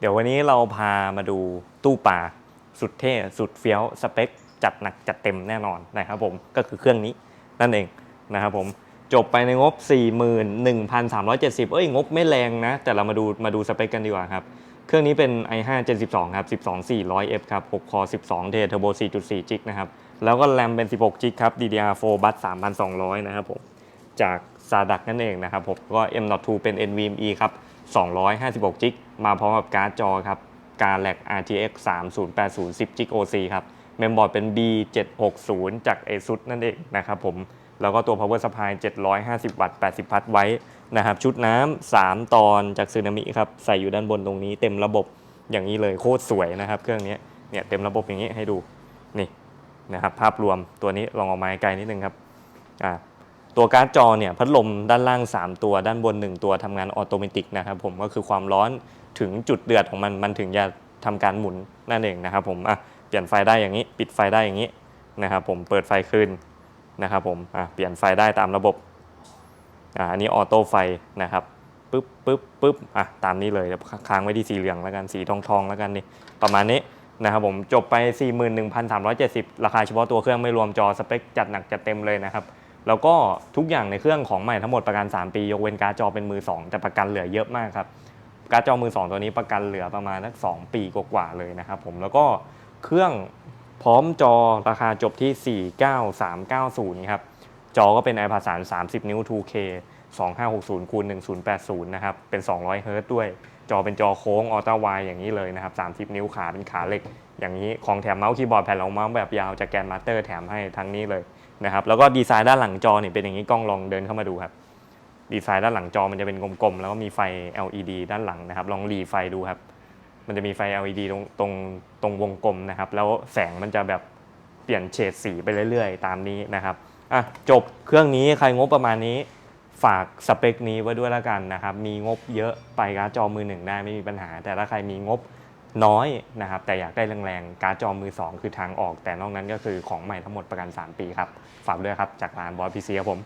เดี๋ยววันนี้เราพามาดูตู้ปลาสุดเท่สุดเฟี้ยวสเปค จัดหนักจัดเต็มแน่นอนนะครับผมก็คือเครื่องนี้นั่นเองนะครับผมจบไปในงบ 41,370 เอ้ยงบไม่แรงนะ แต่เรามาดูมาดูสเปคกันดีกว่าครับ เครื่องนี้เป็น i5 Gen 12 ครับ 12 400F ครับ 6 คอ 12 เทเทอร์โบ 4.4 จิกนะครับ แล้วก็แรมเป็น 16 จิกครับ DDR4 บัส3,200 นะครับผม จากซาดักนั่นเองนะครับผม ก็ M.2 เป็น NVMe ครับ 256 จิก มาพร้อมกับการ์ดจอครับ การแลก RTX 3080 10 จิก OC ครับ เมมบอร์ดเป็น B760 จาก ASUS นั่นเองนะครับผม แล้วก็ตัว power supply 750 วัตต์ 80 พัทไว้นะครับ ชุดน้ำ 3 ตอนจากซึนามิครับ ใส่อยู่ด้านบนตรงนี้เต็มระบบอย่างนี้เลยโคตรสวยนะครับ เครื่องนี้เนี่ยเต็มระบบอย่างนี้ให้ดู นี่นะครับ ภาพรวมตัวนี้ลองออกมาไกลนิดนึงครับ อ่า ตัวการ์ดจอเนี่ยพัดลมด้านล่าง 3 ตัวด้านบน 1 ตัวทำงานออโตเมติกนะครับผมก็คือความร้อนถึงจุดเดือดของมันมันถึงจะทำการหมุนนั่นเองนะครับผมอะเปลี่ยนไฟได้อย่างนี้ ปิดไฟได้อย่างนี้นะครับผมเปิดไฟคืนนะครับผมอะเปลี่ยนไฟได้ตามระบบอะอันนี้ออโต้ไฟนะครับปึ๊บปึ๊บปึ๊บอะตามนี้เลยค้างไว้ที่สีเหลืองแล้วกันสีทองทองแล้วกันนี่ประมาณนี้นะครับผมจบไป 41,370 ราคาเฉพาะตัวเครื่องไม่รวมจอสเปคจัดหนักจัดเต็มเลยนะครับ แล้วก็ทุกอย่างในเครื่องของใหม่ทั้งหมดประกัน 3 ปี ยกเว้นการ์ดจอเป็นมือ 2 แต่ประกันเหลือเยอะมากครับ การ์ดจอมือ 2 ตัวนี้ประกันเหลือประมาณสัก2ปีกว่าๆเลยนะครับผมแล้วก็เครื่องพร้อมจอราคาจบที่ 49390 ครับ จอก็เป็น iPad 30 นิ้ว 2K 2560คูณ1080 นะครับ เป็น 200 เฮิร์ตด้วย จอเป็นจอโค้งออต้ไวอย่างนี้เลยนะครับ 30 นิ้วขาเป็นขาเหล็ก อย่างนี้ของแถมเมาส์คีย์บอร์ดแผ่นรองเมาส์แบบยาวจากแกนมาสเตอร์แถมให้ทั้งนี้เลยนะครับแล้วก็ดีไซน์ด้านหลังจอเนี่ยเป็นอย่างนี้กล้องลองเดินเข้ามาดูครับดีไซน์ด้านหลังจอมันจะเป็นกลมๆแล้วก็มีไฟ LED ด้านหลังนะครับ ลองหลีไฟดูครับ มันจะมีไฟ LED ตรงตรงตรงวงกลมนะครับ แล้วแสงมันจะแบบเปลี่ยนเฉดสีไปเรื่อยๆ ตามนี้นะครับอะจบเครื่องนี้ใครงบประมาณนี้ฝากสเปคนี้ไว้ด้วยแล้วกันนะครับ มีงบเยอะไปการ์ดจอมือหนึ่งได้ไม่มีปัญหา แต่ถ้าใครมีงบ น้อยนะครับแต่อยากได้แรงๆการ์ดจอมือ 2 คือทางออก แต่นอกนั้นก็คือของใหม่ทั้งหมดประกัน 3 ปีครับ ฝากด้วยครับ จากร้านบอยพีซีครับผม